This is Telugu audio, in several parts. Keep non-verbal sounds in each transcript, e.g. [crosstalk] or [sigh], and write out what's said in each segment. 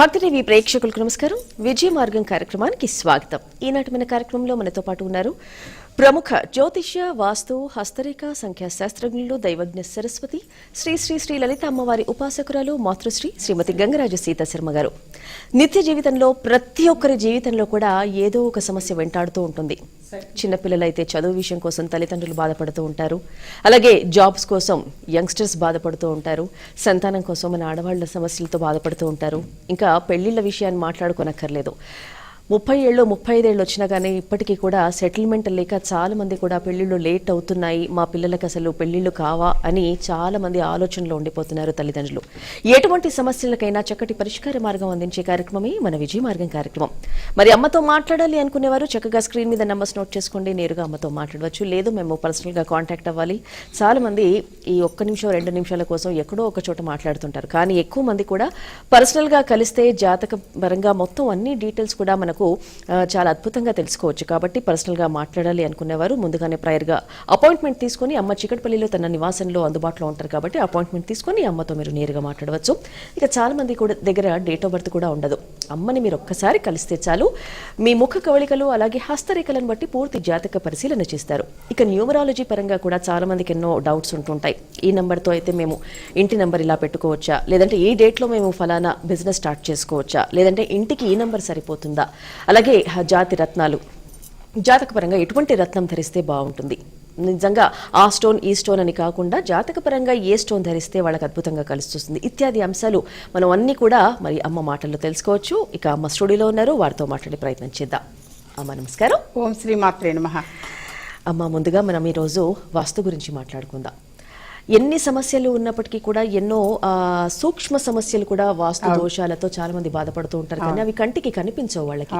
భక్తి ప్రేక్షకులకు నమస్కారం. విజయ మార్గం కార్యక్రమానికి స్వాగతం. ఈనాటి మన కార్యక్రమంలో మనతో పాటు ఉన్నారు ప్రముఖ జ్యోతిష్య వాస్తు హస్తరేఖ సంఖ్యా శాస్త్రజ్ఞులు దైవజ్ఞ సరస్వతి శ్రీ శ్రీ శ్రీ లలిత అమ్మవారి ఉపాసకురాలు మాతృశ్రీ శ్రీమతి గంగరాజు సీత శర్మ గారు. నిత్య జీవితంలో ప్రతి ఒక్కరి జీవితంలో కూడా ఏదో ఒక సమస్య వెంటాడుతూ ఉంటుంది. చిన్నపిల్లలైతే చదువు విషయం కోసం తల్లిదండ్రులు బాధపడుతూ ఉంటారు. అలాగే జాబ్స్ కోసం యంగ్స్టర్స్ బాధపడుతూ ఉంటారు. సంతానం కోసం మన ఆడవాళ్ళ సమస్యలతో బాధపడుతూ ఉంటారు. ఇంకా పెళ్ళిళ్ళ విషయాన్ని మాట్లాడుకోనక్కర్లేదు. ముప్పై ఏళ్ళు ముప్పై ఐదేళ్ళు వచ్చినా కానీ ఇప్పటికీ కూడా సెటిల్మెంట్ లేక చాలా మంది కూడా పెళ్ళిళ్ళు లేట్ అవుతున్నాయి. మా పిల్లలకు అసలు పెళ్ళిళ్ళు కావా అని చాలా మంది ఆలోచనలో ఉండిపోతున్నారు తల్లిదండ్రులు. ఎటువంటి సమస్యలకైనా చక్కటి పరిష్కార మార్గం అందించే కార్యక్రమమే మన విజయ మార్గం కార్యక్రమం. మరి అమ్మతో మాట్లాడాలి అనుకునేవారు చక్కగా స్క్రీన్ మీద నెంబర్స్ నోట్ చేసుకోండి. నేరుగా అమ్మతో మాట్లాడవచ్చు. లేదు మేము పర్సనల్గా కాంటాక్ట్ అవ్వాలి. చాలా మంది ఈ ఒక్క నిమిషం రెండు నిమిషాల కోసం ఎక్కడో ఒక చోట మాట్లాడుతుంటారు. కానీ ఎక్కువ మంది కూడా పర్సనల్గా కలిస్తే జాతక పరంగా మొత్తం అన్ని డీటెయిల్స్ కూడా మనకు మనకు చాలా అద్భుతంగా తెలుసుకోవచ్చు. కాబట్టి పర్సనల్గా మాట్లాడాలి అనుకునేవారు. ముందుగానే ప్రయర్గా అపాయింట్మెంట్ తీసుకొని అమ్మ చికటిపల్లిలో తన నివాసంలో అందుబాటులో ఉంటారు కాబట్టి అపాయింట్మెంట్ తీసుకొని అమ్మతో మీరు నేరుగా మాట్లాడవచ్చు. ఇక చాలామంది కూడా దగ్గర డేట్ ఆఫ్ బర్త్ కూడా ఉండదు. అమ్మని మీరు ఒక్కసారి కలిస్తే చాలు. మీ ముఖ కవళికలు అలాగే హస్తరేఖలను బట్టి పూర్తి జాతక పరిశీలన చేస్తారు. ఇక న్యూమరాలజీ పరంగా కూడా చాలామందికి ఎన్నో డౌట్స్ ఉంటుంటాయి. ఈ నెంబర్తో అయితే మేము ఇంటి నెంబర్ ఇలా పెట్టుకోవచ్చా? లేదంటే ఈ డేట్లో మేము ఫలానా బిజినెస్ స్టార్ట్ చేసుకోవచ్చా? లేదంటే ఇంటికి ఈ నెంబర్ సరిపోతుందా? అలాగే జాతి రత్నాలు. జాతకపరంగా ఎటువంటి రత్నం ధరిస్తే బాగుంటుంది నిజంగా ఆ స్టోన్ ఈ స్టోన్ అని కాకుండా జాతకపరంగా ఏ స్టోన్ ధరిస్తే వాళ్ళకి అద్భుతంగా కలిసి ఇత్యాది అంశాలు మనం అన్ని కూడా మరి అమ్మ మాటల్లో తెలుసుకోవచ్చు. ఇక అమ్మ స్టూడియోలో ఉన్నారు. వారితో మాట్లాడే ప్రయత్నం చేద్దాం. అమ్మ నమస్కారం. ఓం శ్రీ మాత్రే నమ. అమ్మ ముందుగా మనం ఈరోజు వాస్తు గురించి మాట్లాడుకుందాం. ఎన్ని సమస్యలు ఉన్నప్పటికీ కూడా ఎన్నో సూక్ష్మ సమస్యలు కూడా వాస్తు దోషాలతో చాలా మంది బాధపడుతూ ఉంటారు. కానీ అవి కంటికి కనిపించవు వాళ్ళకి.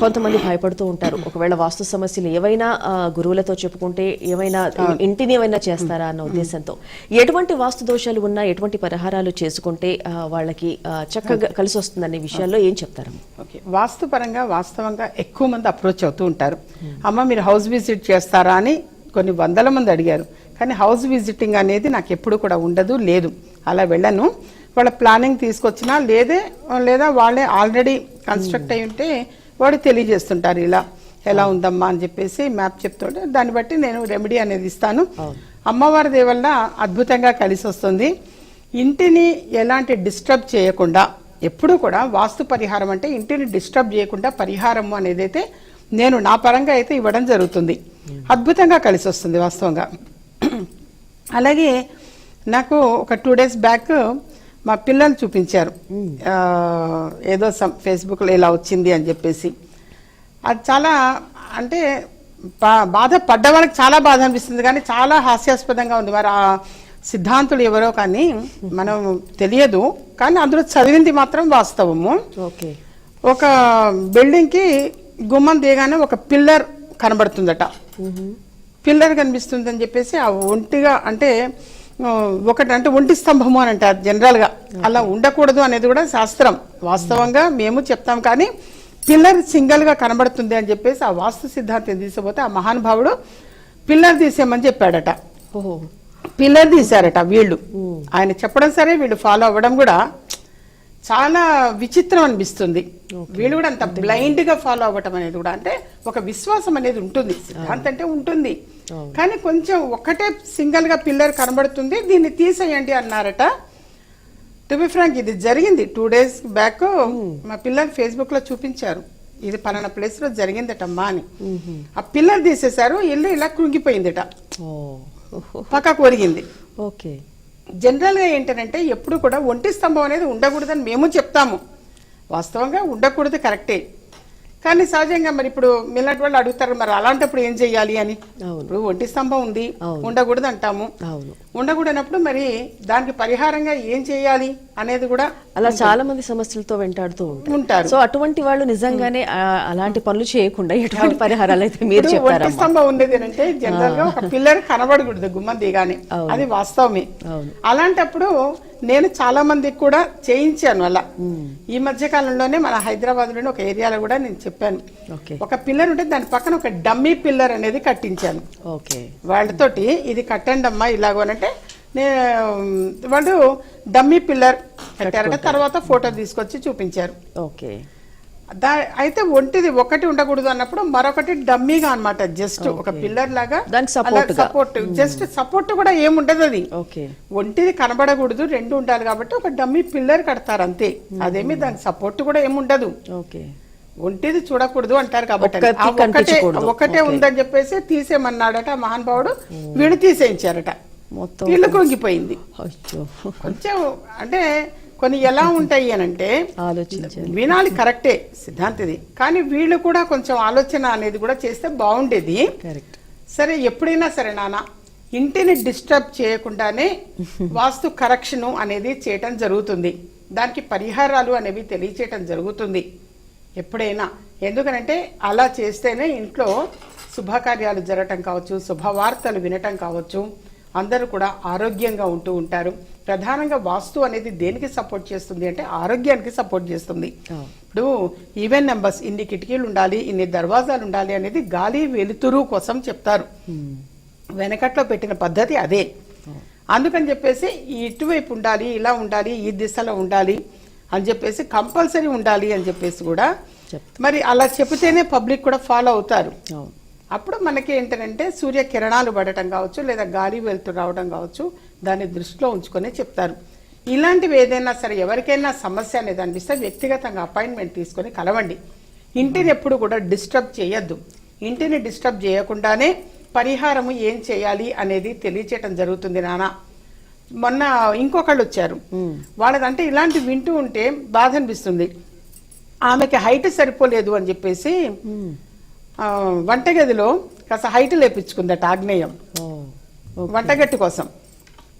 కొంతమంది భయపడుతూ ఉంటారు. ఒకవేళ వాస్తు సమస్యలు ఏవైనా గురువులతో చెప్పుకుంటే ఏమైనా ఇంటిని ఏమైనా చేస్తారా అన్న ఉద్దేశంతో. ఎటువంటి వాస్తు దోషాలు ఉన్నా ఎటువంటి పరిహారాలు చేసుకుంటే వాళ్ళకి చక్కగా కలిసి వస్తుందనే విషయాల్లో ఏం చెప్తారు? ఓకే. వాస్తు పరంగా వాస్తవంగా ఎక్కువ మంది అప్రోచ్ అవుతూ ఉంటారు. అమ్మ మీరు హౌస్ విజిట్ చేస్తారా అని కొన్ని వందల మంది అడిగారు. కానీ హౌస్ విజిటింగ్ అనేది నాకు ఎప్పుడు కూడా ఉండదు లేదు. అలా వెళ్ళను. వాళ్ళ ప్లానింగ్ తీసుకొచ్చినా లేదే లేదా వాళ్ళే ఆల్రెడీ కన్స్ట్రక్ట్ అయి ఉంటే వాడు తెలియజేస్తుంటారు ఇలా ఎలా ఉందమ్మా అని చెప్పేసి మ్యాప్ చెప్తుంటే దాన్ని బట్టి నేను రెమెడీ అనేది ఇస్తాను. అమ్మవారి దయ వల్ల అద్భుతంగా కలిసి వస్తుంది. ఇంటిని ఎలాంటి డిస్టర్బ్ చేయకుండా ఎప్పుడు కూడా వాస్తు పరిహారం అంటే ఇంటిని డిస్టర్బ్ చేయకుండా పరిహారం అనేది అయితే నేను నా పరంగా అయితే ఇవ్వడం జరుగుతుంది. అద్భుతంగా కలిసి వస్తుంది వాస్తవంగా. అలాగే నాకు ఒక టూ డేస్ బ్యాక్ మా పిల్లలు చూపించారు. ఏదో సమ్ ఫేస్బుక్లో ఇలా వచ్చింది అని చెప్పేసి. అది చాలా అంటే బా- బాధ పడ్డ వాళ్ళకి చాలా బాధ అనిపిస్తుంది కానీ చాలా హాస్యాస్పదంగా ఉంది. మరి ఆ సిద్ధాంతులు ఎవరో కానీ మనం తెలియదు. కానీ అందులో చదివింది మాత్రం వాస్తవము. ఓకే. ఒక బిల్డింగ్కి గుమ్మం దిగగానే ఒక పిల్లర్ కనబడుతుందట. పిల్లర్ కనిపిస్తుందని చెప్పేసి ఆ ఒంటిగా అంటే ఒకటి అంటే ఒంటి స్తంభము అని అంటారు జనరల్గా. అలా ఉండకూడదు అనేది కూడా శాస్త్రం. వాస్తవంగా మేము చెప్తాం కానీ పిల్లర్ సింగిల్గా కనబడుతుంది అని చెప్పేసి ఆ వాస్తు సిద్ధాంతం తీసుకుపోతే ఆ మహానుభావుడు పిల్లర్ తీసేయమని చెప్పాడట. ఓహో. పిల్లర్ తీశారట వీళ్ళు. ఆయన చెప్పడం సరే వీళ్ళు ఫాలో అవ్వడం కూడా చాలా విచిత్రం అనిపిస్తుంది. వీళ్ళు కూడా అంత బ్లైండ్గా ఫాలో అవ్వటం అనేది కూడా అంటే ఒక విశ్వాసం అనేది ఉంటుంది. సిద్ధాంతం అంటే ఉంటుంది. కానీ కొంచెం ఒకటే సింగిల్గా పిల్లర్ కనబడుతుంది. దీన్ని తీసేయండి అన్నారట. టు బి ఫ్రాంక్ ఇది జరిగింది. టూ డేస్ బ్యాక్ మా పిల్లలు ఫేస్బుక్లో చూపించారు. ఇది పలానా ప్లేస్లో జరిగిందటమ్మా అని ఆ పిల్లలు తీసేశారు. ఇల్లు ఇలా కృంగిపోయిందట. పక్కకు ఒరిగింది. ఓకే. జనరల్గా ఏంటంటే ఎప్పుడు కూడా ఒంటి స్తంభం అనేది ఉండకూడదని మేము చెప్తాము. వాస్తవంగా ఉండకూడదు కరెక్టే. కానీ సహజంగా మరి ఇప్పుడు మిల్లటి వాళ్ళు అడుగుతారు మరి అలాంటప్పుడు ఏం చెయ్యాలి? అని. అవును. ఇప్పుడు ఒంటి స్తంభం ఉంది. ఉండకూడదు అంటాము. అవును. ఉండకూడనప్పుడు మరి దానికి పరిహారంగా ఏం చేయాలి అనేది కూడా అలా చాలా మంది సమస్యలతో వెంటాడుతూ ఉంటారు. సో అటువంటి వాళ్ళు నిజంగానే అలాంటి పనులు చేయకుండా ఎటువంటి పరిహారాలు అయితే మీరు చెప్తారమ్మా స్తంభం ఉండేది అంటే జనరల్గా ఒక పిల్లర్ కనబడకూడదు గుమ్మం దిగానే. అది వాస్తవమే. అలాంటప్పుడు నేను చాలా మందికి కూడా చేయించాను అలా. ఈ మధ్య కాలంలోనే మన హైదరాబాద్లోని ఒక ఏరియాలో కూడా నేను చెప్పాను. ఒక పిల్లర్ ఉంటే దాని పక్కన ఒక డమ్మీ పిల్లర్ అనేది కట్టించాను. ఓకే. వాళ్ళతోటి ఇది కట్టండి అమ్మా ఇలాగోనంటే నే వాళ్ళు డమ్మీ పిల్లర్ కట్టారట. తర్వాత ఫోటో తీసుకొచ్చి చూపించారు. ఓకే. దా అయితే ఒంటిది ఒకటి ఉండకూడదు అన్నప్పుడు మరొకటి డమ్మీగా అన్నమాట. జస్ట్ ఒక పిల్లర్ లాగా. దానికి. సపోర్ట్ జస్ట్ సపోర్ట్ కూడా ఏముండదు అది. ఓకే. ఒంటిది కనబడకూడదు రెండు ఉండాలి కాబట్టి ఒక డమ్మీ పిల్లర్ కడతారు అంతే. అదేమి దానికి సపోర్ట్ కూడా ఏముండదు. ఓకే. ఒంటిది చూడకూడదు అంటారు కాబట్టి. ఒకటే. ఉందని చెప్పేసి తీసేయమన్నాడట మహానుభావుడు వీడు తీసేయించారట. మొత్తం వీళ్ళు కుంగిపోయింది. కొంచెం అంటే కొన్ని ఎలా ఉంటాయి అని అంటే వినాలి కరెక్టే సిద్ధాంతిది. కానీ వీళ్ళు కూడా కొంచెం ఆలోచన అనేది కూడా చేస్తే బాగుండేది. సరే ఎప్పుడైనా సరే నాన్న ఇంటిని డిస్టర్బ్ చేయకుండానే [laughs] వాస్తు కరెక్షన్ అనేది చేయటం జరుగుతుంది. దానికి పరిహారాలు అనేవి తెలియచేయటం జరుగుతుంది. ఎప్పుడైనా. ఎందుకనంటే అలా చేస్తేనే ఇంట్లో శుభకార్యాలు జరగటం కావచ్చు శుభవార్తలు వినటం కావచ్చు అందరూ కూడా ఆరోగ్యంగా ఉంటూ ఉంటారు. ప్రధానంగా వాస్తు అనేది దేనికి సపోర్ట్ చేస్తుంది అంటే ఆరోగ్యానికి సపోర్ట్ చేస్తుంది. ఇప్పుడు ఈవెన్ నెంబర్స్ ఇన్ని కిటికీలు ఉండాలి ఇన్ని దర్వాజాలు ఉండాలి అనేది గాలి వెలుతురు కోసం చెప్తారు. వెనకట్లో పెట్టిన పద్ధతి అదే. అందుకని చెప్పేసి ఇటువైపు ఉండాలి ఇలా ఉండాలి ఈ దిశలో ఉండాలి అని చెప్పేసి కంపల్సరీ ఉండాలి అని చెప్పేసి కూడా. మరి అలా చెబితేనే పబ్లిక్ కూడా ఫాలో అవుతారు. అప్పుడు మనకి ఏంటంటే సూర్య కిరణాలు పడటం కావచ్చు లేదా గాలి వెలుతురు రావడం కావచ్చు దాన్ని దృష్టిలో ఉంచుకొని చెప్తారు. ఇలాంటివి ఏదైనా సరే ఎవరికైనా సమస్య అనేది అనిపిస్తే వ్యక్తిగతంగా అపాయింట్మెంట్ తీసుకొని కలవండి. ఇంటిని ఎప్పుడు కూడా డిస్టర్బ్ చేయొద్దు. ఇంటిని డిస్టర్బ్ చేయకుండానే పరిహారము ఏం చేయాలి అనేది తెలియచేయటం జరుగుతుంది నాన్న మొన్న ఇంకొకళ్ళు వచ్చారు. వాళ్ళదంటే ఇలాంటి వింటూ ఉంటే బాధ అనిపిస్తుంది. ఆమెకి హైట్ సరిపోలేదు అని చెప్పేసి వంటగదిలో కాస్త హైట్ లేపించుకుందట ఆగ్నేయం. వంటగట్టి కోసం.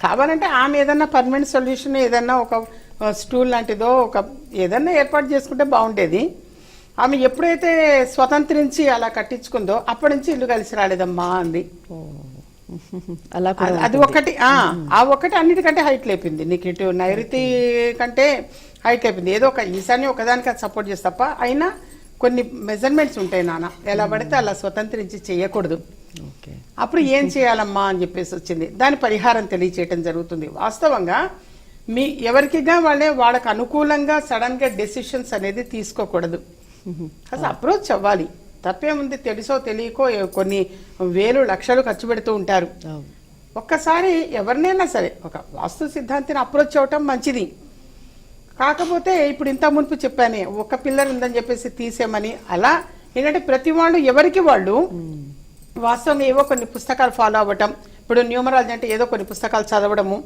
కావాలంటే ఆమె ఏదన్నా పర్మనెంట్ సొల్యూషన్ ఏదన్నా ఒక స్టూల్ లాంటిదో ఒక ఏదన్నా ఏర్పాటు చేసుకుంటే బాగుండేది. ఆమె ఎప్పుడైతే స్వతంత్రించి అలా కట్టించుకుందో అప్పటి నుంచి ఇల్లు కలిసి రాలేదమ్మా అంది. అలా అది- ఒకటి ఆ ఒకటి అన్నిటికంటే హైట్ లేపింది. నీకు ఇటు నైరుతి కంటే హైట్ లేపింది. ఏదో ఒక ఈశాన్యం ఒకదానికి అది సపోర్ట్ చేస్తే తప్ప అయినా కొన్ని మెజర్మెంట్స్ ఉంటాయి నాన్న. ఎలా పడితే అలా స్వతంత్రించి చేయకూడదు. అప్పుడు ఏం చేయాలమ్మా అని చెప్పేసి వచ్చింది. దాని పరిహారం తెలియచేయటం జరుగుతుంది. వాస్తవంగా మీ ఎవరికిగా వాళ్ళే వాళ్ళకి అనుకూలంగా సడన్గా డెసిషన్స్ అనేది తీసుకోకూడదు. అసలు అప్రోచ్ అవ్వాలి. తప్పేముంది తెలుసో తెలియకో కొన్ని వేలు లక్షలు ఖర్చు పెడుతూ ఉంటారు. ఒక్కసారి ఎవరినైనా సరే ఒక వాస్తు సిద్ధాంతిని అప్రోచ్ అవటం మంచిది. కాకపోతే ఇప్పుడు ఇంత మునుపు చెప్పానే ఒక పిల్లర్ ఉందని చెప్పేసి తీసేమని అలా ఏంటంటే ప్రతి వాళ్ళు ఎవరికి వాళ్ళు వాస్తవంగా ఏవో కొన్ని పుస్తకాలు ఫాలో అవ్వటం ఇప్పుడు న్యూమరాలజీ అంటే ఏదో కొన్ని పుస్తకాలు చదవడము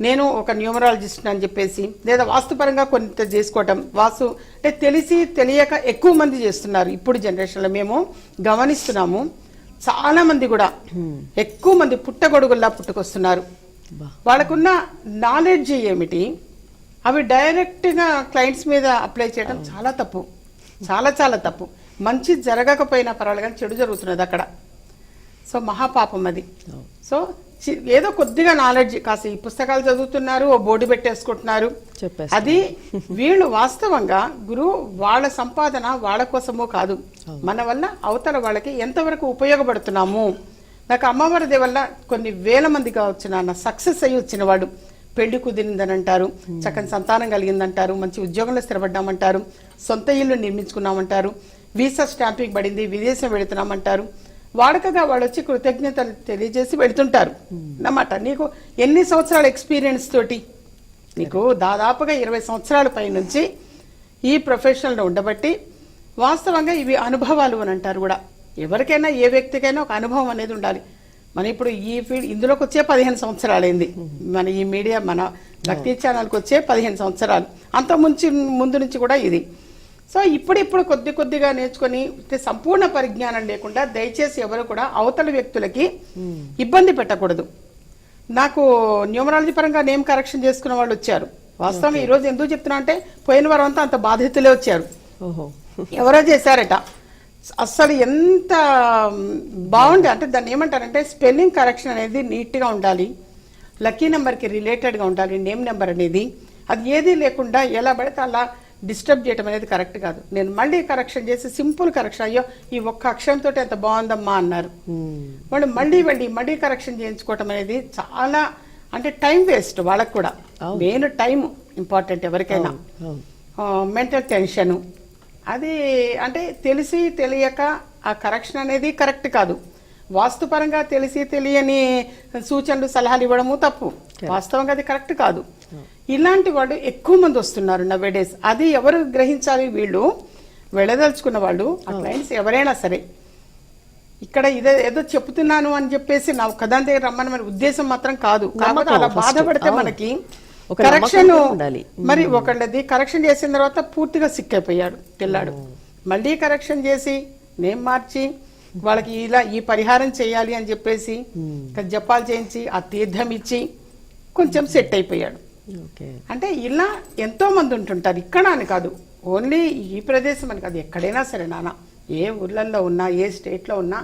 నేను ఒక న్యూమరాలజిస్ట్ అని చెప్పేసి లేదా వాస్తుపరంగా కొంత చేసుకోవటం వాస్తు అంటే తెలిసి తెలియక ఎక్కువ మంది చేస్తున్నారు ఇప్పుడు జనరేషన్లో. మేము గమనిస్తున్నాము చాలా మంది కూడా ఎక్కువ మంది పుట్టగొడుగుల్లా పుట్టుకొస్తున్నారు. వాళ్ళకున్న నాలెడ్జ్ ఏమిటి? అవి డైరెక్ట్గా క్లయింట్స్ మీద అప్లై చేయడం చాలా తప్పు. చాలా చాలా తప్పు. మంచి జరగకపోయినా పర్వాలేదు కానీ చెడు జరుగుతున్నది అక్కడ. సో మహాపాపం అది. సో ఏదో కొద్దిగా నాలెడ్జ్ కాస్త ఈ పుస్తకాలు చదువుతున్నారు ఓ బోర్డు పెట్టేసుకుంటున్నారు. అది వీళ్ళు వాస్తవంగా గురువు వాళ్ళ సంపాదన వాళ్ళ కోసమో కాదు. మన వల్ల అవతల వాళ్ళకి ఎంతవరకు ఉపయోగపడుతున్నాము? నాకు అమ్మవారి వల్ల కొన్ని వేల మంది కావచ్చు నాన్న సక్సెస్ అయ్యి వచ్చిన వాడు. పెళ్ళి కుదిరిందని అంటారు చక్కని సంతానం కలిగిందంటారు. మంచి ఉద్యోగంలో స్థిరపడ్డామంటారు. సొంత ఇల్లు నిర్మించుకున్నామంటారు. వీసా స్టాంపింగ్ పడింది. విదేశం వెళుతున్నామంటారు. వాడకగా వాళ్ళు వచ్చి కృతజ్ఞతలు తెలియజేసి వెళ్తుంటారు. అన్నమాట. నీకు ఎన్ని సంవత్సరాల ఎక్స్పీరియన్స్ తోటి? నీకు దాదాపుగా ఇరవై సంవత్సరాల పై నుంచి ఈ ప్రొఫెషన్లో ఉండబట్టి వాస్తవంగా ఇవి అనుభవాలు అని అంటారు కూడా. ఎవరికైనా ఏ వ్యక్తికైనా ఒక అనుభవం అనేది ఉండాలి. మన ఇప్పుడు ఈ ఫీల్డ్ ఇందులోకి వచ్చే పదిహేను సంవత్సరాలైంది. మన ఈ మీడియా మన భక్తి ఛానల్కి వచ్చే పదిహేను సంవత్సరాలు. అంత ముంచి ముందు నుంచి కూడా ఇది. సో ఇప్పుడిప్పుడు కొద్ది కొద్దిగా నేర్చుకొని సంపూర్ణ పరిజ్ఞానం లేకుండా దయచేసి ఎవరు కూడా అవతల వ్యక్తులకి ఇబ్బంది పెట్టకూడదు. నాకు న్యూమరాలజీ పరంగా నేమ్ కరెక్షన్ చేసుకున్న వాళ్ళు వచ్చారు. వాస్తవం ఈ రోజు ఎందుకు చెప్తున్నా అంటే పోయిన వారం అంతా అంత బాధితులే వచ్చారు. ఎవరో చేశారట. అస్సలు ఎంత బాగుంది అంటే దాన్ని ఏమంటారంటే స్పెల్లింగ్ కరెక్షన్ అనేది నీట్గా ఉండాలి. లక్కీ నెంబర్కి రిలేటెడ్గా ఉండాలి నేమ్ నెంబర్ అనేది. అది ఏది లేకుండా ఎలా పడితే అలా డిస్టర్బ్ చేయడం అనేది కరెక్ట్ కాదు. నేను మళ్ళీ కరెక్షన్ చేసి సింపుల్ కరెక్షన్ అయ్యో ఈ ఒక్క అక్షరంతో ఎంత బాగుందమ్మా అన్నారు. వాళ్ళు మళ్ళీ వెళ్ళి మళ్ళీ కరెక్షన్ చేయించుకోవటం అనేది చాలా అంటే టైం వేస్ట్ వాళ్ళకు కూడా. మెయిన్ టైం ఇంపార్టెంట్ ఎవరికైనా. Mental tension. అది అంటే తెలిసి తెలియక ఆ కరెక్షన్ అనేది కరెక్ట్ కాదు. వాస్తుపరంగా తెలిసి తెలియని సూచనలు సలహాలు ఇవ్వడము తప్పు. వాస్తవంగా అది కరెక్ట్ కాదు. ఇలాంటి వాళ్ళు ఎక్కువ మంది వస్తున్నారు నవ్వేడేస్ అది ఎవరు గ్రహించాలి వీళ్ళు? వెళ్ళదలుచుకున్న వాళ్ళు ఆ క్లయింట్స్ ఎవరైనా సరే. ఇక్కడ ఇదే ఏదో చెప్తున్నాను అని చెప్పేసి నా ఒక్కదాని దగ్గర రమ్మని మన ఉద్దేశం మాత్రం కాదు. కాకపోతే అలా. బాధపడితే. మనకి కరెక్షన్. మరి ఒకళ్ళది కరెక్షన్ చేసిన తర్వాత పూర్తిగా సిక్ అయిపోయాడు పిల్లాడు మళ్ళీ కరెక్షన్ చేసి నేమ్ మార్చి వాళ్ళకి ఇలా ఈ పరిహారం చేయాలి అని చెప్పేసి ఇంకా జపాలు చేయించి ఆ తీర్థం ఇచ్చి కొంచెం సెట్ అయిపోయాడు. ఓకే అంటే ఇలా ఎంతో మంది ఉంటుంటారు. ఇక్కడ అని కాదు. ఓన్లీ ఈ ప్రదేశం అని కాదు. ఎక్కడైనా సరే నాన్న ఏ ఊర్లలో ఉన్నా ఏ స్టేట్లో ఉన్నా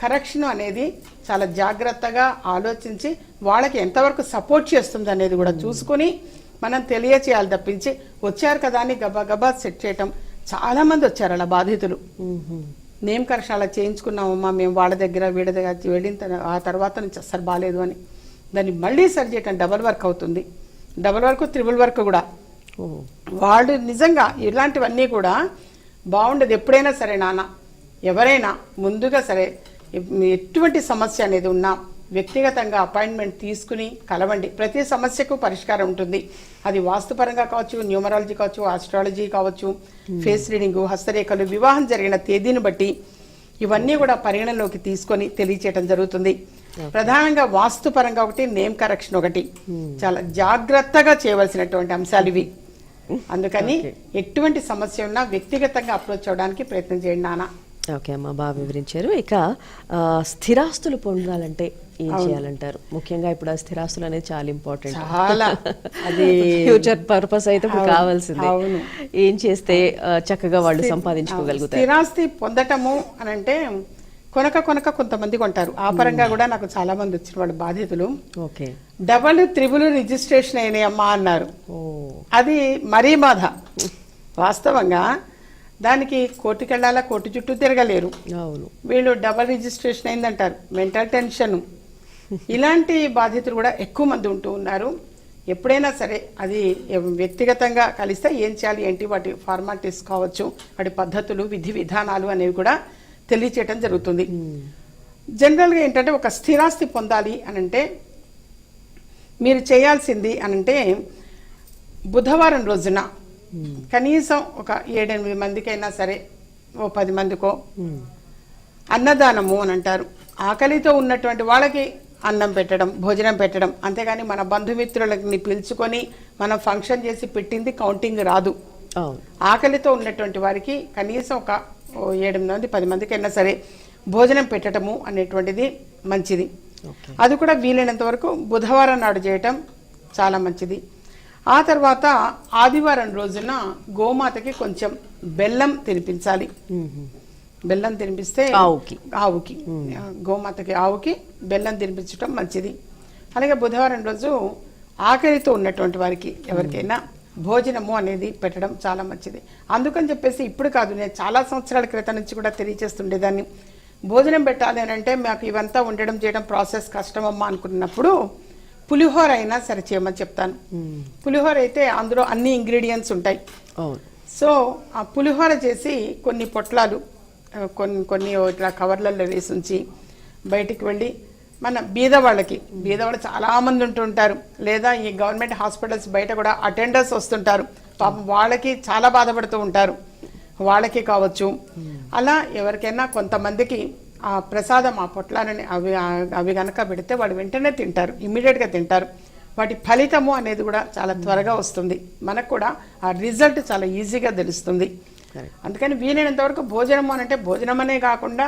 కరెక్షన్ అనేది చాలా జాగ్రత్తగా ఆలోచించి వాళ్ళకి ఎంతవరకు సపోర్ట్ చేస్తుంది అనేది కూడా చూసుకొని మనం తెలియచేయాలి తప్పించి వచ్చారు కదా అని గబా గబా సెట్ చేయటం. చాలా మంది వచ్చారు అలా బాధితులు. నేమ్ కరెక్షన్ అలా చేయించుకున్నామమ్మా మేము వాళ్ళ దగ్గర వీళ్ళ దగ్గర వెళ్ళిన ఆ తర్వాత నుంచి అస్సలు బాగాలేదు అని. దాన్ని మళ్ళీ సరి చేయటం డబల్ వర్క్ అవుతుంది. డబల్ వర్క్ త్రిబుల్ వర్క్ కూడా. వాళ్ళు నిజంగా ఇలాంటివన్నీ కూడా బాగుండదు. ఎప్పుడైనా సరే నాన్న ఎవరైనా ముందుగా సరే ఎటువంటి సమస్య అనేది ఉన్నా వ్యక్తిగతంగా అపాయింట్మెంట్ తీసుకుని కలవండి. ప్రతి సమస్యకు పరిష్కారం ఉంటుంది. అది వాస్తుపరంగా కావచ్చు న్యూమరాలజీ కావచ్చు ఆస్ట్రాలజీ కావచ్చు ఫేస్ రీడింగ్ హస్తరేఖలు వివాహం జరిగిన తేదీని బట్టి ఇవన్నీ కూడా పరిగణలోకి తీసుకొని తెలియచేయడం జరుగుతుంది. ప్రధానంగా వాస్తుపరంగా ఒకటి నేమ్ కరెక్షన్ ఒకటి. చాలా జాగ్రత్తగా చేయవలసినటువంటి అంశాలు ఇవి. అందుకని ఎటువంటి సమస్య ఉన్నా వ్యక్తిగతంగా అప్రోచ్ అవడానికి ప్రయత్నం చేయండి నాన్న. ఓకే అమ్మ బాగా వివరించారు. ఇక స్థిరాస్తులు పొందాలంటే ఏం చేయాలంటారు? ముఖ్యంగా ఇప్పుడు ఆ స్థిరాస్తులు అనేది చాలా ఇంపార్టెంట్ చాలా. అది ఫ్యూచర్ పర్పస్ అయితే ఇప్పుడు కావాల్సిందే. అవును. ఏం చేస్తే చక్కగా వాళ్ళు సంపాదించుకోగలుగుతారు? స్థిరాస్తి పొందటము అని అంటే కొనక కొనక కొంతమంది కొంటారు. ఆ పరంగా కూడా నాకు చాలా మంది వచ్చిన వాళ్ళు బాధితులు. ఓకే. డబల్ త్రిబుల్ రిజిస్ట్రేషన్ అయినాయి అమ్మా అన్నారు. ఓ. అది మరీ బాధ. వాస్తవంగా దానికి కోర్టుకి వెళ్ళాలా కోర్టు చుట్టూ తిరగలేరు. అవును. వీళ్ళు డబల్ రిజిస్ట్రేషన్ అయిందంటారు. Mental tension. ఇలాంటి బాధితులు కూడా ఎక్కువ మంది ఉంటూ ఉన్నారు. ఎప్పుడైనా సరే అది వ్యక్తిగతంగా కలిస్తే ఏం చేయాలి? ఏంటి? వాటి ఫార్మాలిటీస్ కావచ్చు వాటి పద్ధతులు విధి విధానాలు అనేవి కూడా తెలియచేయటం జరుగుతుంది. జనరల్గా ఏంటంటే ఒక స్థిరాస్తి పొందాలి అని అంటే మీరు చేయాల్సింది అనంటే బుధవారం రోజున కనీసం ఒక ఏడెనిమిది మందికైనా సరే ఓ పది మందికో అన్నదానము అని అంటారు. ఆకలితో ఉన్నటువంటి వాళ్ళకి అన్నం పెట్టడం భోజనం పెట్టడం అంతేగాని మన బంధుమిత్రులని పిలుచుకొని మనం ఫంక్షన్ చేసి పెట్టింది కౌంటింగ్ రాదు. ఆకలితో ఉన్నటువంటి వారికి కనీసం ఒక ఓ ఏడు మంది పది మందికైనా సరే భోజనం పెట్టడము అనేటువంటిది మంచిది. అది కూడా వీలైనంత వరకు బుధవారం నాడు చేయటం చాలా మంచిది. ఆ తర్వాత ఆదివారం రోజున గోమాతకి కొంచెం బెల్లం తినిపించాలి. బెల్లం తినిపిస్తే ఆవుకి. ఆవుకి. గోమాతకి ఆవుకి బెల్లం తినిపించడం మంచిది. అలాగే బుధవారం రోజు ఆకలితో ఉన్నటువంటి వారికి ఎవరికైనా భోజనము అనేది పెట్టడం చాలా మంచిది. అందుకని చెప్పేసి ఇప్పుడు కాదు నేను చాలా సంవత్సరాల క్రితం నుంచి కూడా తెలియజేస్తుండేదాన్ని. భోజనం పెట్టాలి అని అంటే మాకు ఇవంతా ఉండడం చేయడం ప్రాసెస్ కష్టమమ్మా అనుకున్నప్పుడు పులిహోర అయినా సరే చేయమని చెప్తాను. పులిహోర అయితే అందులో అన్ని ఇంగ్రీడియంట్స్ ఉంటాయి. సో ఆ పులిహోర చేసి కొన్ని పొట్లాలు కొన్ని కొన్ని ఇట్లా కవర్లలో వేసి ఉంచి బయటికి వెళ్ళి మన బీద వాళ్ళకి బీద వాళ్ళు చాలా మంది ఉంటుంటారు లేదా ఈ గవర్నమెంట్ హాస్పిటల్స్ బయట కూడా అటెండర్స్ వస్తుంటారు. పాపం వాళ్ళకి చాలా బాధపడుతూ ఉంటారు. వాళ్ళకి కావచ్చు. అలా ఎవరికైనా కొంతమందికి ఆ ప్రసాదం ఆ పొట్లాలని అవి అవి గనక పెడితే వాళ్ళు వెంటనే తింటారు ఇమ్మీడియట్గా తింటారు. వాటి ఫలితము అనేది కూడా చాలా త్వరగా వస్తుంది. మనకు కూడా ఆ రిజల్ట్ చాలా ఈజీగా తెలుస్తుంది. అందుకని వీలైనంత వరకు భోజనం అని అంటే భోజనం అనే కాకుండా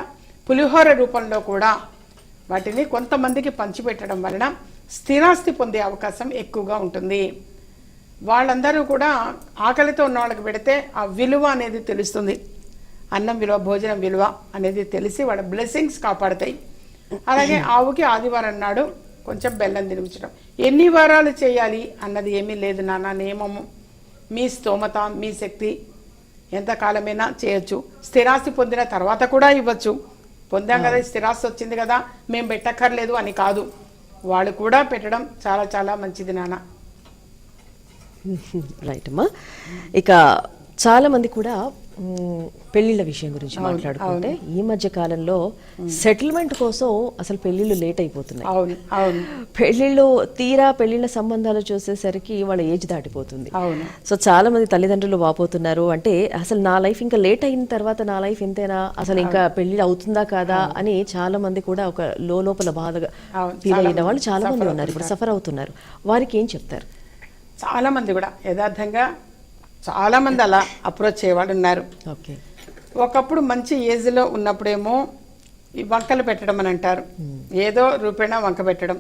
పులిహోర రూపంలో కూడా వాటిని కొంతమందికి పంచిపెట్టడం వలన స్థిరాస్తి పొందే అవకాశం ఎక్కువగా ఉంటుంది. వాళ్ళందరూ కూడా ఆకలితో ఉన్న వాళ్ళకి పెడితే ఆ విలువ అనేది తెలుస్తుంది. అన్నం విలువ భోజనం విలువ అనేది తెలిసి వాళ్ళ బ్లెస్సింగ్స్ కాపాడతాయి. అలాగే ఆవుకి ఆదివారం నాడు కొంచెం బెల్లం తినిపించడం. ఎన్ని వారాలు చేయాలి అన్నది ఏమీ లేదు నాన్న నియమము మీ స్తోమత మీ శక్తి ఎంతకాలమైనా చేయొచ్చు. స్థిరాస్తి పొందిన తర్వాత కూడా ఇవ్వచ్చు. పొందాం కదా స్థిరాస్తి వచ్చింది కదా మేము పెట్టక్కర్లేదు అని కాదు. వాళ్ళు కూడా పెట్టడం చాలా చాలా మంచిది నాన్న. [laughs] రైట్ అమ్మా. ఇక చాలా మంది కూడా పెళ్ళిళ్ళ విషయం గురించి మాట్లాడుకుంటే ఈ మధ్య కాలంలో సెటిల్మెంట్ కోసం అసలు పెళ్ళిళ్ళు లేట్ అయిపోతున్నాయి. అవును అవును. పెళ్ళిళ్ళు తీరా పెళ్ళిళ్ళ సంబంధాలు చూసేసరికి వాళ్ళ ఏజ్ దాటిపోతుంది. సో చాలా మంది తల్లిదండ్రులు వాపోతున్నారు అంటే అసలు నా లైఫ్ ఇంకా లేట్ అయిన తర్వాత నా లైఫ్ ఇంతేనా? అసలు ఇంకా పెళ్ళి అవుతుందా కాదా? అని చాలా మంది కూడా ఒక లో లోపల బాధగా ఫీల్ అయిన వాళ్ళు చాలా మంది ఉన్నారు. ఇప్పుడు సఫర్ అవుతున్నారు. వారికి ఏం చెప్తారు? చాలా మంది కూడా యథార్థంగా చాలా మంది అలా అప్రోచ్ చేయవాళ్ళు ఉన్నారు ఓకే. ఒకప్పుడు మంచి ఏజ్లో ఉన్నప్పుడేమో ఈ వంకలు పెట్టడం అని అంటారు. ఏదో రూపేణా వంక పెట్టడం.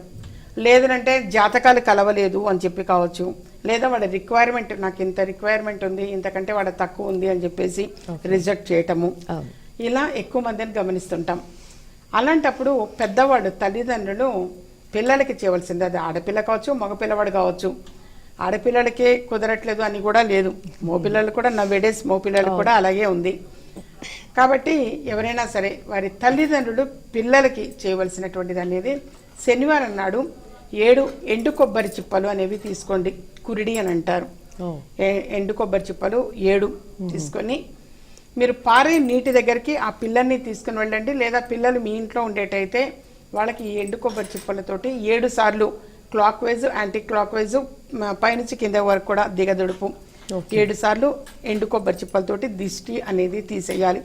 లేదనంటే జాతకాలు కలవలేదు అని చెప్పి కావచ్చు. లేదా వాడి రిక్వైర్మెంట్ నాకు ఇంత రిక్వైర్మెంట్ ఉంది ఇంతకంటే వాడ తక్కువ ఉంది అని చెప్పేసి రిజెక్ట్ చేయటము. ఇలా ఎక్కువ మందిని గమనిస్తుంటాం. అలాంటప్పుడు పెద్దవాడు తల్లిదండ్రులు పిల్లలకి చేయవలసింది అది ఆడపిల్ల కావచ్చు మగపిల్లవాడు కావచ్చు. ఆడపిల్లలకే కుదరట్లేదు అని కూడా లేదు. మోపిల్లలు కూడా నవ్వేడేస్ మోపిల్లలు కూడా అలాగే ఉంది. కాబట్టి ఎవరైనా సరే వారి తల్లిదండ్రులు పిల్లలకి చేయవలసినటువంటిది అనేది శనివారం నాడు ఏడు ఎండు కొబ్బరి చిప్పలు అనేవి తీసుకోండి. కురిడి అని అంటారు. ఏ- ఎండు కొబ్బరి చిప్పలు ఏడు తీసుకొని మీరు పారే నీటి దగ్గరికి ఆ పిల్లల్ని తీసుకుని వెళ్ళండి. లేదా పిల్లలు మీ ఇంట్లో ఉండేటైతే వాళ్ళకి ఈ ఎండు కొబ్బరి చిప్పలతోటి ఏడు సార్లు clockwise anti clock wise పైనుంచి కింద వరకు కూడా దిగదుడుపు. ఏడు సార్లు ఎండు కొబ్బరి చిప్పలతోటి దిష్టి అనేది తీసేయాలి.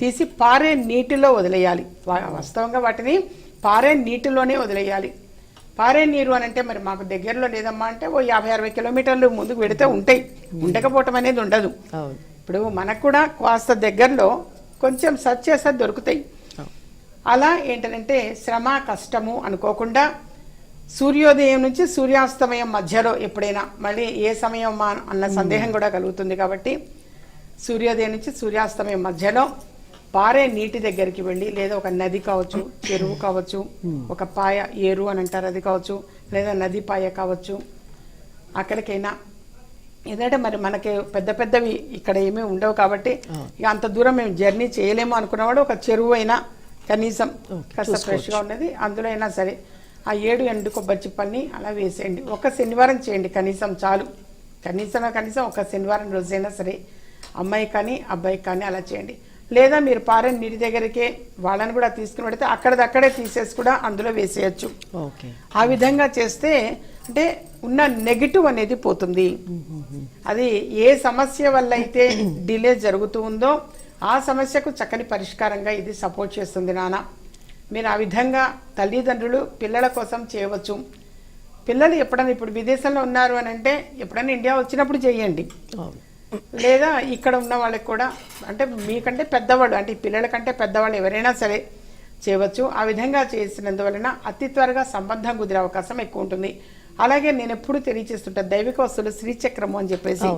తీసి పారే నీటిలో వదిలేయాలి. వాస్తవంగా వాటిని పారే నీటిలోనే వదిలేయాలి. పారే నీరు అని అంటే మరి మాకు దగ్గరలో లేదమ్మా అంటే ఓ యాభై అరవై కిలోమీటర్లు ముందుకు వెడితే ఉంటాయి. ఉండకపోవటం అనేది ఉండదు. ఇప్పుడు మనకు కూడా కాస్త దగ్గరలో కొంచెం సర్చ్ చేస్తే దొరుకుతాయి అలా ఏంటంటే శ్రమ కష్టము అనుకోకుండా సూర్యోదయం నుంచి సూర్యాస్తమయం మధ్యలో ఎప్పుడైనా మళ్ళీ ఏ సమయం మా అన్న సందేహం కూడా కలుగుతుంది కాబట్టి సూర్యోదయం నుంచి సూర్యాస్తమయం మధ్యలో పారే నీటి దగ్గరికి వెళ్ళి లేదా ఒక నది కావచ్చు చెరువు కావచ్చు ఒక పాయ ఏరు అని అంటారు అది కావచ్చు లేదా నది పాయ కావచ్చు అక్కడికైనా. ఎందుకంటే మరి మనకి పెద్ద పెద్దవి ఇక్కడ ఏమీ ఉండవు కాబట్టి ఇక అంత దూరం మేము జర్నీ చేయలేము అనుకున్నవాడు ఒక చెరువు అయినా కనీసం కాస్త ఫ్రెష్గా ఉన్నది అందులో అయినా సరే. ఆ ఏడు ఎండు కొబ్బరి చిప్పల్ని అలా వేసేయండి. ఒక శనివారం చేయండి కనీసం చాలు. కనీసం కనీసం ఒక శనివారం రోజైనా సరే అమ్మాయి కానీ అబ్బాయి కానీ అలా చేయండి. లేదా మీరు పారే నీటి దగ్గరికే వాళ్ళని కూడా తీసుకుని పెడితే అక్కడిదక్కడే తీసేసి కూడా అందులో వేసేయచ్చు. ఓకే. ఆ విధంగా చేస్తే అంటే ఉన్న నెగిటివ్ అనేది పోతుంది. అది ఏ సమస్య వల్ల అయితే డిలే జరుగుతూ ఉందో ఆ సమస్యకు చక్కని పరిష్కారంగా ఇది సపోర్ట్ చేస్తుంది నాన్న. మీరు ఆ విధంగా తల్లిదండ్రులు పిల్లల కోసం చేయవచ్చు. పిల్లలు ఎప్పుడైనా ఇప్పుడు విదేశంలో ఉన్నారు అని అంటే ఎప్పుడైనా ఇండియా వచ్చినప్పుడు చేయండి. లేదా ఇక్కడ ఉన్న వాళ్ళకి కూడా అంటే మీకంటే పెద్దవాళ్ళు అంటే ఈ పిల్లల కంటే పెద్దవాళ్ళు ఎవరైనా సరే చేయవచ్చు. ఆ విధంగా చేసినందువలన అతి త్వరగా సంబంధం కుదిరే అవకాశం ఎక్కువ ఉంటుంది. అలాగే నేను ఎప్పుడు తెలియచేస్తుంటా దైవిక వస్తువులు శ్రీచక్రము అని చెప్పేసి.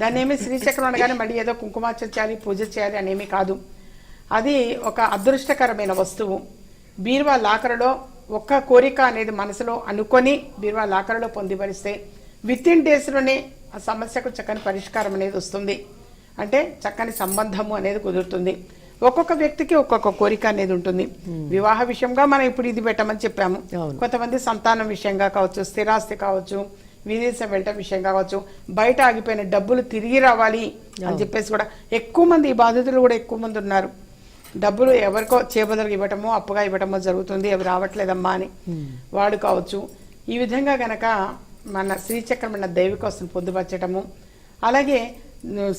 దాన్ని ఏమి శ్రీచక్రం అనగానే మళ్ళీ ఏదో కుంకుమార్చన చేయాలి పూజ చేయాలి అనేమి కాదు. అది ఒక అదృష్టకరమైన వస్తువు. బీరువా లాకరలో ఒక్క కోరిక అనేది మనసులో అనుకొని బీరువా లాకరలో పొందిపరిస్తే విత్ ఇన్ డేస్లోనే ఆ సమస్యకు చక్కని పరిష్కారం అనేది వస్తుంది. అంటే చక్కని సంబంధము అనేది కుదురుతుంది. ఒక్కొక్క వ్యక్తికి ఒక్కొక్క కోరిక అనేది ఉంటుంది. వివాహ విషయంగా మనం ఇప్పుడు ఇది పెట్టమని చెప్పాము. కొంతమంది సంతానం విషయంగా కావచ్చు స్థిరాస్తి కావచ్చు విదేశం వెళ్ళటం విషయం కావచ్చు బయట ఆగిపోయిన డబ్బులు తిరిగి రావాలి అని చెప్పేసి కూడా ఎక్కువ మంది ఈ బాధితులు కూడా ఎక్కువ మంది ఉన్నారు. డబ్బులు ఎవరికో చేబదలకు ఇవ్వటమో అప్పుగా ఇవ్వటమో జరుగుతుంది. అవి రావట్లేదమ్మా అని వాడు కావచ్చు. ఈ విధంగా గనక మన శ్రీచక్రమైన దైవిక వస్తువులు పొందుపరచటము అలాగే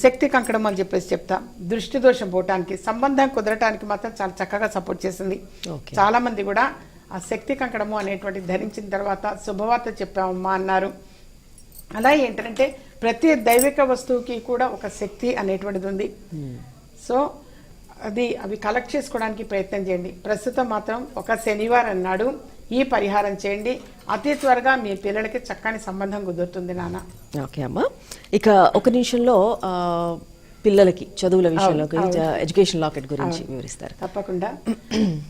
శక్తి కంకణం అని చెప్పేసి చెప్తా. దృష్టి దోషం పోవటానికి సంబంధం కుదరటానికి మాత్రం చాలా చక్కగా సపోర్ట్ చేసింది. చాలా మంది కూడా ఆ శక్తి కంకణము అనేటువంటి ధరించిన తర్వాత శుభవార్త చెప్పామమ్మా అన్నారు. అలా ఏంటంటే ప్రతి దైవిక వస్తువుకి కూడా ఒక శక్తి అనేటువంటిది ఉంది. సో అది అవి కలెక్ట్ చేసుకోవడానికి ప్రయత్నం చేయండి. ప్రస్తుతం మాత్రం ఒక శనివారం నాడు ఈ పరిహారం చేయండి. అతి త్వరగా మీ పిల్లలకి చక్కని సంబంధం కుదురుతుంది నాన్న. ఓకే అమ్మా. ఇక ఒక నిమిషంలో పిల్లలకి చదువుల విషయంలో ఎడ్యుకేషన్ లాకెట్ గురించి వివరిస్తారు. తప్పకుండా.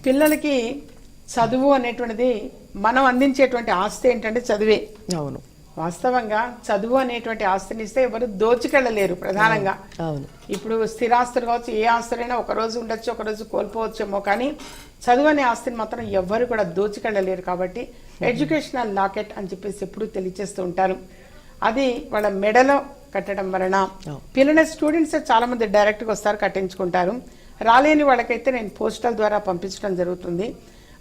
పిల్లలకి చదువు అనేటువంటిది మనం అందించేటువంటి ఆస్తి ఏంటంటే చదువే. అవును. వాస్తవంగా చదువు అనేటువంటి ఆస్తిని ఇస్తే ఎవరు దోచుకెళ్ళలేరు ప్రధానంగా. ఇప్పుడు స్థిరాస్తులు కావచ్చు ఏ ఆస్తులైనా ఒక రోజు ఉండొచ్చు ఒక రోజు కోల్పోవచ్చేమో కానీ చదువు అనే ఆస్తిని మాత్రం ఎవ్వరు కూడా దోచుకెళ్ళలేరు కాబట్టి ఎడ్యుకేషనల్ లాకెట్ అని చెప్పేసి ఎప్పుడూ తెలియజేస్తూ ఉంటారు. అది వాళ్ళ మెడలో కట్టడం వలన. పిల్లల స్టూడెంట్స్ చాలా మంది డైరెక్ట్గా వస్తారు కట్టించుకుంటారు. రాలేని వాళ్ళకైతే నేను పోస్టల్ ద్వారా పంపించడం జరుగుతుంది.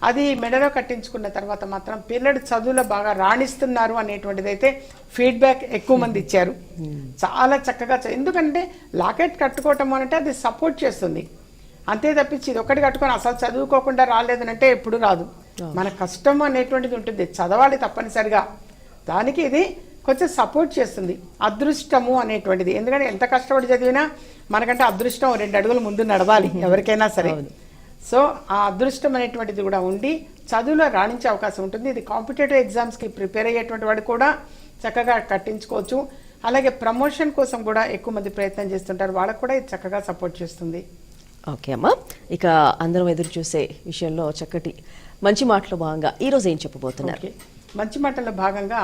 అది మెడలో కట్టించుకున్న తర్వాత మాత్రం పిల్లడు చదువులో బాగా రాణిస్తున్నారు అనేటువంటిది అయితే ఫీడ్బ్యాక్ ఎక్కువ మంది ఇచ్చారు. చాలా చక్కగా ఎందుకంటే లాకెట్ కట్టుకోవటం అంటే అది సపోర్ట్ చేస్తుంది. అంతే తప్పించి ఇది ఒకటి కట్టుకొని అసలు చదువుకోకుండా రాలేదనంటే ఎప్పుడు రాదు. మన కష్టం అనేటువంటిది ఉంటుంది. చదవాలి తప్పనిసరిగా. దానికి ఇది కొంచెం సపోర్ట్ చేస్తుంది. అదృష్టము అనేటువంటిది. ఎందుకంటే ఎంత కష్టపడి చదివినా మనకంటే అదృష్టం రెండు అడుగులు ముందు నడవాలి ఎవరికైనా సరే. సో ఆ అదృష్టం అనేటువంటిది కూడా ఉండి చదువులో రాణించే అవకాశం ఉంటుంది. ఇది కాంపిటేటివ్ ఎగ్జామ్స్కి ప్రిపేర్ అయ్యేటువంటి వాడు కూడా చక్కగా కట్టించుకోవచ్చు. అలాగే ప్రమోషన్ కోసం కూడా ఎక్కువ మంది ప్రయత్నం చేస్తుంటారు. వాళ్ళకు కూడా ఇది చక్కగా సపోర్ట్ చేస్తుంది. ఓకే అమ్మా. ఇక అందరం ఎదురు చూసే విషయంలో చక్కటి మంచి మాటలో భాగంగా ఈ రోజు ఏం చెప్పబోతున్నారు? మంచి మాటల్లో భాగంగా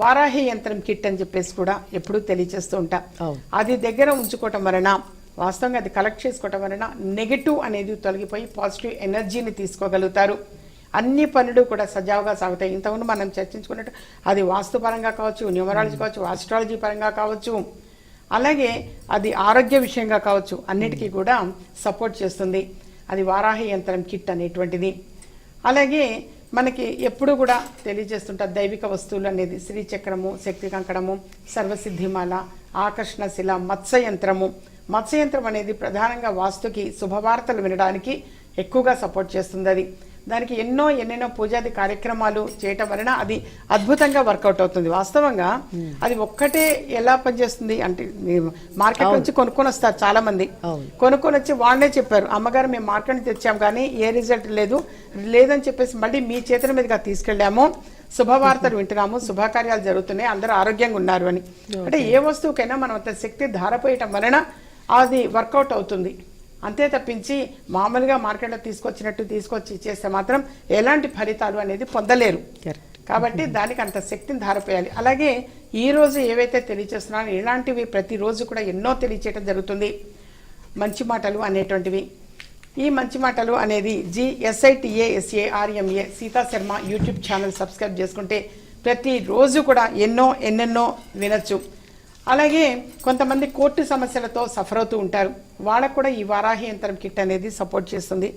వారాహి యంత్రం కిట్ అని చెప్పేసి కూడా ఎప్పుడూ తెలియజేస్తూ ఉంటా. అది దగ్గర ఉంచుకోవటం వలన వాస్తవంగా అది కలెక్ట్ చేసుకోవటం వలన నెగిటివ్ అనేది తొలగిపోయి పాజిటివ్ ఎనర్జీని తీసుకోగలుగుతారు. అన్ని పనులు కూడా సజావుగా సాగుతాయి. ఇంతకుముందు మనం చర్చించుకున్నట్టు అది వాస్తుపరంగా కావచ్చు న్యూమరాలజీ కావచ్చు ఆస్ట్రాలజీ పరంగా కావచ్చు. అలాగే అది ఆరోగ్య విషయంగా కావచ్చు అన్నిటికీ కూడా సపోర్ట్ చేస్తుంది. అది వారాహి యంత్రం కిట్ అనేటువంటిది. అలాగే మనకి ఎప్పుడు కూడా తెలియజేస్తుంటారు దైవిక వస్తువులు అనేది శ్రీచక్రము శక్తి కంకణము సర్వసిద్ధిమాల ఆకర్షణ శిల మత్స్య యంత్రము. మత్స్య యంత్రం అనేది ప్రధానంగా వాస్తుకి శుభవార్తలు వినడానికి ఎక్కువగా సపోర్ట్ చేస్తుంది అది దానికి ఎన్నో ఎన్నెన్నో పూజాది కార్యక్రమాలు చేయటం వలన అది అద్భుతంగా వర్కౌట్ అవుతుంది. వాస్తవంగా అది ఒక్కటే ఎలా పనిచేస్తుంది అంటే మార్కెట్ నుంచి కొనుక్కొని వస్తారు చాలా మంది. కొనుక్కొని వచ్చి వాళ్ళే చెప్పారు అమ్మగారు మేము మార్కెట్ నుంచి తెచ్చాం కానీ ఏ రిజల్ట్ లేదు. లేదని చెప్పేసి మళ్ళీ మీ చేతుల మీదుగా తీసుకెళ్ళాము. శుభవార్తలు వింటున్నాము శుభకార్యాలు జరుగుతున్నాయి అందరూ ఆరోగ్యంగా ఉన్నారు అని. అంటే ఏ వస్తువుకైనా మనం అంత శక్తి ధారపోయటం వలన అది వర్కౌట్ అవుతుంది. అంతే తప్పించి మామూలుగా మార్కెట్లో తీసుకొచ్చినట్టు తీసుకొచ్చి ఇచ్చేస్తే మాత్రం ఎలాంటి ఫలితాలు అనేది పొందలేరు. కాబట్టి [laughs] దానికి అంత శక్తిని ధారపోయాలి. అలాగే ఈ రోజు ఏవైతే తెలియచేస్తున్నానో ఇలాంటివి ప్రతిరోజు కూడా ఎన్నో తెలియచేయడం జరుగుతుంది. మంచి మాటలు అనేటువంటివి. ఈ మంచి మాటలు అనేది G ఎస్ఐటిఏఎస్ఏఆర్ఎంఏ Sita Sharma YouTube channel subscribe చేసుకుంటే ప్రతిరోజు కూడా ఎన్నో ఎన్నెన్నో వినొచ్చు. అలాగే కొంతమంది కోర్టు సమస్యలతో సఫర్ అవుతూ ఉంటారు. వాళ్ళకు కూడా ఈ వారాహి యంత్రం కిట్ అనేది సపోర్ట్ చేస్తుంది.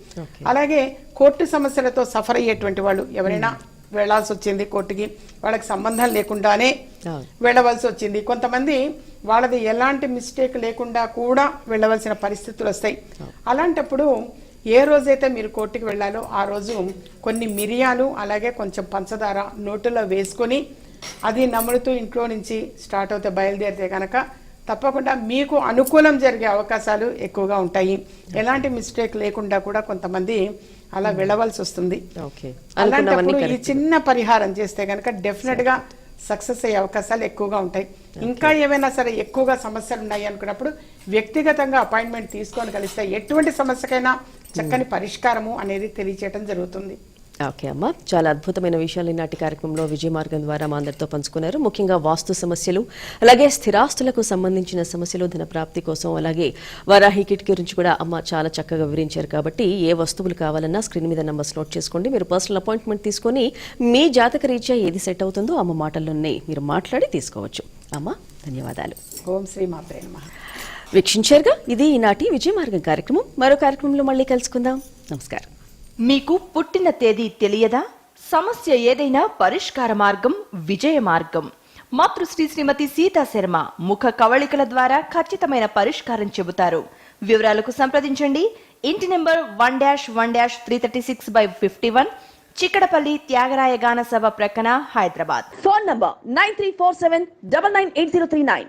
అలాగే కోర్టు సమస్యలతో సఫర్ అయ్యేటువంటి వాళ్ళు ఎవరైనా వెళ్ళాల్సి వచ్చింది కోర్టుకి వాళ్ళకి సంబంధం లేకుండానే. వెళ్ళవలసి వచ్చింది. కొంతమంది వాళ్ళది ఎలాంటి మిస్టేక్ లేకుండా కూడా వెళ్ళవలసిన పరిస్థితులు వస్తాయి. అలాంటప్పుడు ఏ రోజైతే మీరు కోర్టుకి వెళ్ళాలో ఆ రోజు కొన్ని మిరియాలు అలాగే కొంచెం పంచదార నోటులో వేసుకొని అది నములుతూ ఇంట్లో నుంచి స్టార్ట్ అవుతే బయలుదేరితే కనుక తప్పకుండా మీకు అనుకూలం జరిగే అవకాశాలు ఎక్కువగా ఉంటాయి. ఎలాంటి మిస్టేక్ లేకుండా కూడా కొంతమంది అలా వెళ్ళవలసి వస్తుంది. అలాంటప్పుడు ఈ. చిన్న పరిహారం చేస్తే కనుక డెఫినెట్గా సక్సెస్ అయ్యే అవకాశాలు ఎక్కువగా ఉంటాయి. ఇంకా ఏవైనా సరే ఎక్కువగా సమస్యలు ఉన్నాయి అనుకున్నప్పుడు వ్యక్తిగతంగా అపాయింట్మెంట్ తీసుకొని కలిస్తే ఎటువంటి సమస్యకైనా చక్కని పరిష్కారము అనేది తెలియచేయడం జరుగుతుంది. ఓకే అమ్మా. చాలా అద్భుతమైన విషయాలు ఈనాటి కార్యక్రమంలో విజయ మార్గం ద్వారా మా అందరితో పంచుకున్నారు. ముఖ్యంగా వాస్తు సమస్యలు అలాగే స్థిరాస్తులకు సంబంధించిన సమస్యలు ధన ప్రాప్తి కోసం అలాగే వరాహి కిట్ గురించి కూడా అమ్మ చాలా చక్కగా వివరించారు కాబట్టి ఏ వస్తువులు కావాలన్నా స్క్రీన్ మీద నంబర్స్ నోట్ చేసుకోండి. మీరు పర్సనల్ అపాయింట్మెంట్ తీసుకొని మీ జాతక రీత్యా ఏది సెట్ అవుతుందో అమ్మ మాటల్లోనే మీరు మాట్లాడి తీసుకోవచ్చు. అమ్మ ధన్యవాదాలు. ఓం శ్రీ మాత్రే వీక్షించారుగా ఇది ఈనాటి విజయ మార్గం కార్యక్రమం. మరో కార్యక్రమంలో మళ్ళీ కలుసుకుందాం. నమస్కారం. మీకు పుట్టిన తేదీ తెలియదా? సమస్య ఏదైనా పరిష్కార మార్గం విజయ మార్గం. మాతృశ్రీ శ్రీమతి సీతా శర్మ ముఖ కవళికల ద్వారా ఖచ్చితమైన పరిష్కారం చెబుతారు. వివరాలకు సంప్రదించండి. ఇంటి number one dash one dash three thirty six by fifty one Chikkadpally Thyagaraya Gana Sabha ప్రక్కన Hyderabad. Phone number nine three four seven double nine eight zero three nine.